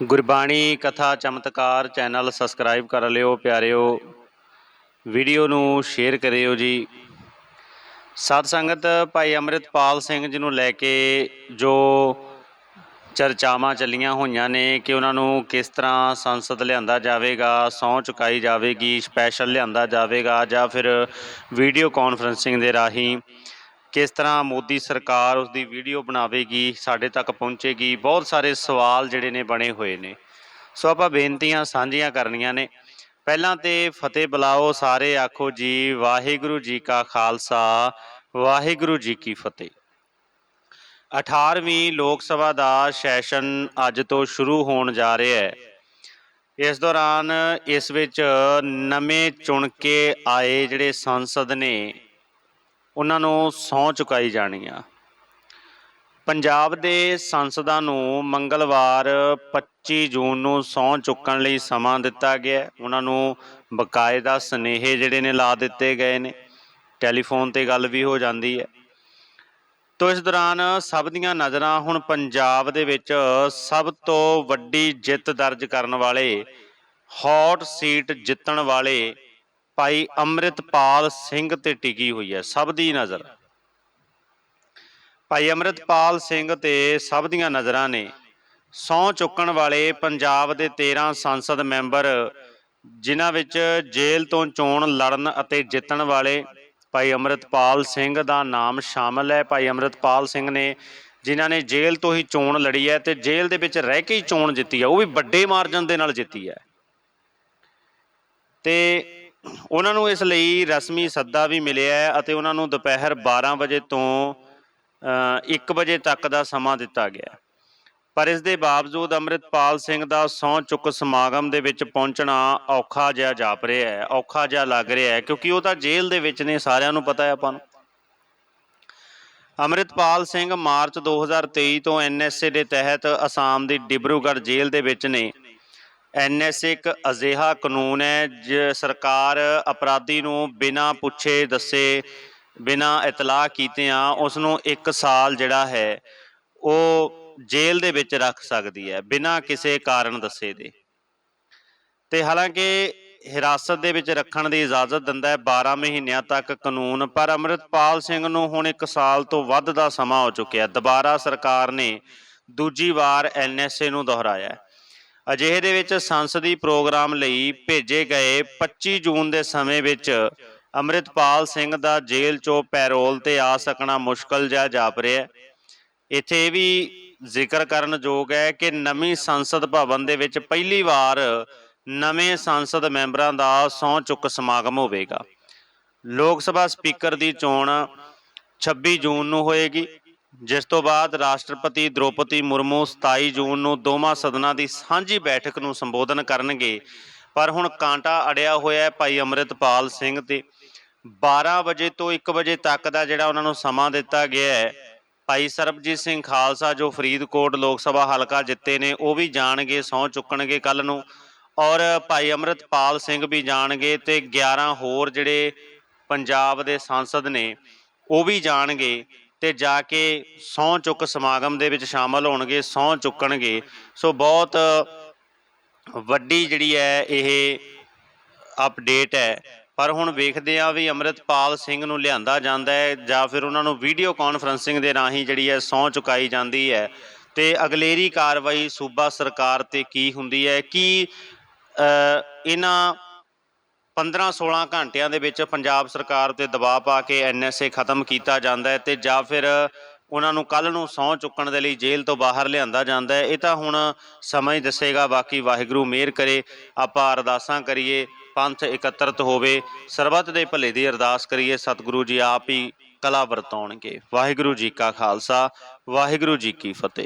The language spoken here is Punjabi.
ਗੁਰਬਾਣੀ ਕਥਾ ਚਮਤਕਾਰ ਚੈਨਲ ਸਬਸਕ੍ਰਾਈਬ ਕਰ ਲਿਓ, ਪਿਆਰਿਓ। ਵੀਡੀਓ ਨੂੰ ਸ਼ੇਅਰ ਕਰਿਓ ਜੀ। ਸਾਧ ਸੰਗਤ ਭਾਈ ਅੰਮ੍ਰਿਤਪਾਲ ਸਿੰਘ ਜੀ ਨੂੰ ਲੈ ਕੇ ਜੋ ਚਰਚਾਵਾਂ ਚੱਲੀਆਂ ਹੋਈਆਂ ਨੇ ਕਿ ਉਹਨਾਂ ਨੂੰ ਕਿਸ ਤਰ੍ਹਾਂ ਸੰਸਦ ਲਿਆਂਦਾ ਜਾਵੇਗਾ, ਸਹੁੰ ਚੁਕਾਈ ਜਾਵੇਗੀ ਸਪੈਸ਼ਲ ਲਿਆਂਦਾ ਜਾਵੇਗਾ ਜਾਂ ਫਿਰ ਵੀਡੀਓ ਕਾਨਫਰੰਸਿੰਗ ਦੇ ਰਾਹੀਂ ਕਿਸ ਤਰ੍ਹਾਂ ਮੋਦੀ ਸਰਕਾਰ ਉਸ ਦੀ ਵੀਡੀਓ ਬਣਾਵੇਗੀ, ਸਾਡੇ ਤੱਕ ਪਹੁੰਚੇਗੀ, ਬਹੁਤ ਸਾਰੇ ਸਵਾਲ ਜਿਹੜੇ ਨੇ ਬਣੇ ਹੋਏ ਨੇ। ਸੋ ਆਪਾਂ ਬੇਨਤੀਆਂ ਸਾਂਝੀਆਂ ਕਰਨੀਆਂ ਨੇ। ਪਹਿਲਾਂ ਤੇ ਫਤਿਹ ਬੁਲਾਓ, ਸਾਰੇ ਆਖੋ ਜੀ, ਵਾਹਿਗੁਰੂ ਜੀ ਕਾ ਖਾਲਸਾ, ਵਾਹਿਗੁਰੂ ਜੀ ਕੀ ਫਤਿਹ। 18ਵੀਂ ਲੋਕ ਸਭਾ ਦਾ ਸੈਸ਼ਨ ਅੱਜ ਤੋਂ ਸ਼ੁਰੂ ਹੋਣ ਜਾ ਰਿਹਾ ਹੈ। ਇਸ ਦੌਰਾਨ ਇਸ ਵਿੱਚ ਨਵੇਂ ਚੁਣ ਕੇ ਆਏ ਜਿਹੜੇ ਸੰਸਦ ਨੇ ਉਹਨਾਂ ਨੂੰ ਸਹੁੰ ਚੁਕਾਈ ਜਾਣੀ ਆ। ਪੰਜਾਬ ਦੇ ਸੰਸਦਾਂ ਨੂੰ ਮੰਗਲਵਾਰ 25 ਜੂਨ ਨੂੰ ਸਹੁੰ ਚੁੱਕਣ ਲਈ ਸਮਾਂ ਦਿੱਤਾ ਗਿਆ ਉਹਨਾਂ ਨੂੰ ਬਕਾਇਦਾ ਸੁਨੇਹੇ ਜਿਹੜੇ ਨੇ ਲਾ ਦਿੱਤੇ ਗਏ ਨੇ। ਟੈਲੀਫੋਨ ਤੇ ਗੱਲ ਵੀ ਹੋ ਜਾਂਦੀ ਹੈ। ਤੋ ਇਸ ਦੌਰਾਨ ਸਭ ਦੀਆਂ ਨਜ਼ਰਾਂ ਹੁਣ ਪੰਜਾਬ ਦੇ ਵਿੱਚ ਸਭ ਤੋਂ ਵੱਡੀ ਜਿੱਤ ਦਰਜ ਕਰਨ ਵਾਲੇ ਹੌਟ ਸੀਟ ਜਿੱਤਣ ਵਾਲੇ ਭਾਈ ਅੰਮ੍ਰਿਤਪਾਲ ਸਿੰਘ ਤੇ ਟਿਕੀ ਹੋਈ ਹੈ, ਸਭ ਦੀ ਨਜ਼ਰ। ਭਾਈ ਅੰਮ੍ਰਿਤਪਾਲ ਸਿੰਘ ਤੇ ਸਭ ਦੀਆਂ ਨਜ਼ਰਾਂ ਨੇ। ਸਹੁੰ ਚੁੱਕਣ ਵਾਲੇ ਪੰਜਾਬ ਦੇ 13 ਸੰਸਦ ਮੈਂਬਰ, ਜਿਨ੍ਹਾਂ ਵਿੱਚ ਜੇਲ੍ਹ ਤੋਂ ਚੋਣ ਲੜਨ ਅਤੇ ਜਿੱਤਣ ਵਾਲੇ ਭਾਈ ਅੰਮ੍ਰਿਤਪਾਲ ਸਿੰਘ ਦਾ ਨਾਮ ਸ਼ਾਮਲ ਹੈ। ਭਾਈ ਅੰਮ੍ਰਿਤਪਾਲ ਸਿੰਘ ਨੇ, ਜਿਨ੍ਹਾਂ ਨੇ ਜੇਲ੍ਹ ਤੋਂ ਹੀ ਚੋਣ ਲੜੀ ਹੈ ਤੇ ਜੇਲ੍ਹ ਦੇ ਵਿੱਚ ਰਹਿ ਕੇ ਹੀ ਚੋਣ ਜਿੱਤੀ ਹੈ। ਉਹ ਵੀ ਵੱਡੇ ਮਾਰਜਨ ਦੇ ਨਾਲ ਜਿੱਤੀ ਹੈ। ਤੇ ਉਹਨਾਂ ਨੂੰ ਇਸ ਲਈ ਰਸਮੀ ਸੱਦਾ ਵੀ ਮਿਲਿਆ ਹੈ ਅਤੇ ਉਹਨਾਂ ਨੂੰ ਦੁਪਹਿਰ 12 ਵਜੇ ਤੋਂ ਅ, 1 ਵਜੇ ਤੱਕ ਦਾ ਸਮਾਂ ਦਿੱਤਾ ਗਿਆ ਪਰ ਇਸ ਦੇ ਬਾਵਜੂਦ ਅੰਮ੍ਰਿਤਪਾਲ ਸਿੰਘ ਦਾ ਸਹੁੰ ਚੁੱਕ ਸਮਾਗਮ ਦੇ ਵਿੱਚ ਪਹੁੰਚਣਾ ਔਖਾ ਜਿਹਾ ਜਾਪ ਰਿਹਾ ਹੈ ਔਖਾ ਜਿਹਾ ਲੱਗ ਰਿਹਾ ਹੈ ਕਿਉਂਕਿ ਉਹ ਤਾਂ ਜੇਲ੍ਹ ਦੇ ਵਿੱਚ ਨੇ ਸਾਰਿਆਂ ਨੂੰ ਪਤਾ ਹੈ ਆਪਾਂ ਨੂੰ। ਅੰਮ੍ਰਿਤਪਾਲ ਸਿੰਘ ਮਾਰਚ 2023 ਤੋਂ ਐਨਐਸਏ ਦੇ ਤਹਿਤ ਅਸਾਮ ਦੀ ਡਿਬਰੂਗੜ੍ਹ ਜੇਲ੍ਹ ਦੇ ਵਿੱਚ ਨੇ। ਐਨਐਸਏ ਇੱਕ ਅਜਿਹਾ ਕਾਨੂੰਨ ਹੈ ਜ ਸਰਕਾਰ ਅਪਰਾਧੀ ਨੂੰ ਬਿਨਾਂ ਪੁੱਛੇ ਦੱਸੇ, ਬਿਨਾਂ ਇਤਲਾਹ ਕੀਤਿਆਂ ਉਸ ਨੂੰ 1 ਸਾਲ ਜਿਹੜਾ ਹੈ, ਉਹ ਜੇਲ੍ਹ ਦੇ ਵਿੱਚ ਰੱਖ ਸਕਦੀ ਹੈ, ਬਿਨਾਂ ਕਿਸੇ ਕਾਰਨ ਦੱਸੇ ਦੇ। ਤੇ ਹਾਲਾਂਕਿ ਹਿਰਾਸਤ ਦੇ ਵਿੱਚ ਰੱਖਣ ਦੀ ਇਜਾਜ਼ਤ ਦਿੰਦਾ ਹੈ 12 ਮਹੀਨਿਆਂ ਤੱਕ ਕਾਨੂੰਨ, ਪਰ ਅੰਮ੍ਰਿਤਪਾਲ ਸਿੰਘ ਨੂੰ ਹੁਣ 1 ਸਾਲ ਤੋਂ ਵੱਧ ਦਾ ਸਮਾਂ ਹੋ ਚੁੱਕਿਆ। ਦੁਬਾਰਾ ਸਰਕਾਰ ਨੇ ਦੂਜੀ ਵਾਰ ਐਨਐਸਏ ਨੂੰ ਦੁਹਰਾਇਆ ਅਜਿਹੇ ਦੇ ਵਿੱਚ ਸੰਸਦੀ ਪ੍ਰੋਗਰਾਮ ਲਈ ਭੇਜੇ ਗਏ 25 ਜੂਨ ਦੇ ਸਮੇਂ ਵਿੱਚ ਅੰਮ੍ਰਿਤਪਾਲ ਸਿੰਘ ਦਾ ਜੇਲ੍ਹ ਚੋਂ ਪੈਰੋਲ ਤੇ ਆ ਸਕਣਾ ਮੁਸ਼ਕਲ ਜਿਹਾ ਜਾਪ ਰਿਹਾ ਇੱਥੇ ਇਹ ਵੀ ਜ਼ਿਕਰ ਕਰਨ ਯੋਗ ਹੈ ਕਿ ਨਵੀਂ ਸੰਸਦ ਭਵਨ ਦੇ ਵਿੱਚ ਪਹਿਲੀ ਵਾਰ ਨਵੇਂ ਸੰਸਦ ਮੈਂਬਰਾਂ ਦਾ ਸਹੁੰ ਚੁੱਕ ਸਮਾਗਮ ਹੋਵੇਗਾ। ਲੋਕ ਸਭਾ ਸਪੀਕਰ ਦੀ ਚੋਣ 26 ਜੂਨ ਨੂੰ ਹੋਏਗੀ। ਜਿਸ ਤੋਂ ਬਾਅਦ ਰਾਸ਼ਟਰਪਤੀ ਦ੍ਰੋਪਦੀ ਮੁਰਮੂ 27 ਜੂਨ ਨੂੰ ਦੋਵਾਂ ਸਦਨਾਂ ਦੀ ਸਾਂਝੀ ਬੈਠਕ ਨੂੰ ਸੰਬੋਧਨ ਕਰਨਗੇ। ਪਰ ਹੁਣ ਕਾਂਟਾ ਅੜਿਆ ਹੋਇਆ ਹੈ ਭਾਈ ਅੰਮ੍ਰਿਤਪਾਲ ਸਿੰਘ ਤੇ। 12 ਵਜੇ ਤੋਂ 1 ਵਜੇ ਤੱਕ ਦਾ ਜਿਹੜਾ ਉਹਨਾਂ ਨੂੰ ਸਮਾਂ ਦਿੱਤਾ ਗਿਆ ਹੈ, ਭਾਈ ਸਰਬਜੀਤ ਸਿੰਘ ਖਾਲਸਾ ਜੋ ਫਰੀਦਕੋਟ ਲੋਕ ਸਭਾ ਹਲਕਾ ਜਿੱਤੇ ਨੇ, ਉਹ ਵੀ ਜਾਣਗੇ, ਸਹੁੰ ਚੁੱਕਣਗੇ ਕੱਲ ਨੂੰ। ਔਰ ਭਾਈ ਅੰਮ੍ਰਿਤਪਾਲ ਸਿੰਘ ਵੀ ਜਾਣਗੇ ਤੇ 11 ਹੋਰ ਜਿਹੜੇ ਪੰਜਾਬ ਦੇ ਸੰਸਦ ਨੇ, ਉਹ ਵੀ ਜਾਣਗੇ। ਤੇ ਜਾ ਕੇ ਸਹੁੰ ਚੁੱਕ ਸਮਾਗਮ ਦੇ ਵਿੱਚ ਸ਼ਾਮਲ ਹੋਣਗੇ, ਸਹੁੰ ਚੁੱਕਣਗੇ। ਸੋ ਬਹੁਤ ਵੱਡੀ ਜਿਹੜੀ ਹੈ ਇਹ ਅਪਡੇਟ ਹੈ। ਪਰ ਹੁਣ ਵੇਖਦੇ ਆ ਵੀ ਅੰਮ੍ਰਿਤਪਾਲ ਸਿੰਘ ਨੂੰ ਲਿਆਂਦਾ ਜਾਂਦਾ ਹੈ ਜਾਂ ਫਿਰ ਉਹਨਾਂ ਨੂੰ ਵੀਡੀਓ ਕਾਨਫਰੰਸਿੰਗ ਦੇ ਰਾਹੀਂ ਜਿਹੜੀ ਹੈ ਸਹੁੰ ਚੁਕਾਈ ਜਾਂਦੀ ਹੈ। ਤੇ ਅਗਲੇਰੀ ਕਾਰਵਾਈ ਸੂਬਾ ਸਰਕਾਰ ਤੇ ਕੀ ਹੁੰਦੀ ਹੈ? ਕੀ ਇਹਨਾਂ 15-16 ਘੰਟਿਆਂ ਦੇ ਵਿੱਚ ਪੰਜਾਬ ਸਰਕਾਰ ਤੇ ਦਬਾਅ ਪਾ ਕੇ ਐਨਐਸਏ ਖਤਮ ਕੀਤਾ ਜਾਂਦਾ ਹੈ ਤੇ ਜਾਂ ਫਿਰ ਉਹਨਾਂ ਨੂੰ ਕੱਲ ਨੂੰ ਸਹੁੰ ਚੁੱਕਣ ਦੇ ਲਈ ਜੇਲ੍ਹ ਤੋਂ ਬਾਹਰ ਲਿਆਂਦਾ ਜਾਂਦਾ ਹੈ। ਇਹ ਤਾਂ ਹੁਣ ਸਮਾਂ ਹੀ ਦੱਸੇਗਾ, ਬਾਕੀ ਵਾਹਿਗੁਰੂ ਮਿਹਰ ਕਰੇ, ਆਪਾਂ ਅਰਦਾਸਾਂ ਕਰੀਏ, ਪੰਥ ਇਕੱਤਰਤ ਹੋਵੇ, ਸਰਬੱਤ ਦੇ ਭਲੇ ਦੀ ਅਰਦਾਸ ਕਰੀਏ, ਸਤਿਗੁਰੂ ਜੀ ਆਪ ਹੀ ਕਲਾ ਵਰਤਾਉਣਗੇ। ਵਾਹਿਗੁਰੂ ਜੀ ਕਾ ਖਾਲਸਾ, ਵਾਹਿਗੁਰੂ ਜੀ ਕੀ ਫਤਿਹ।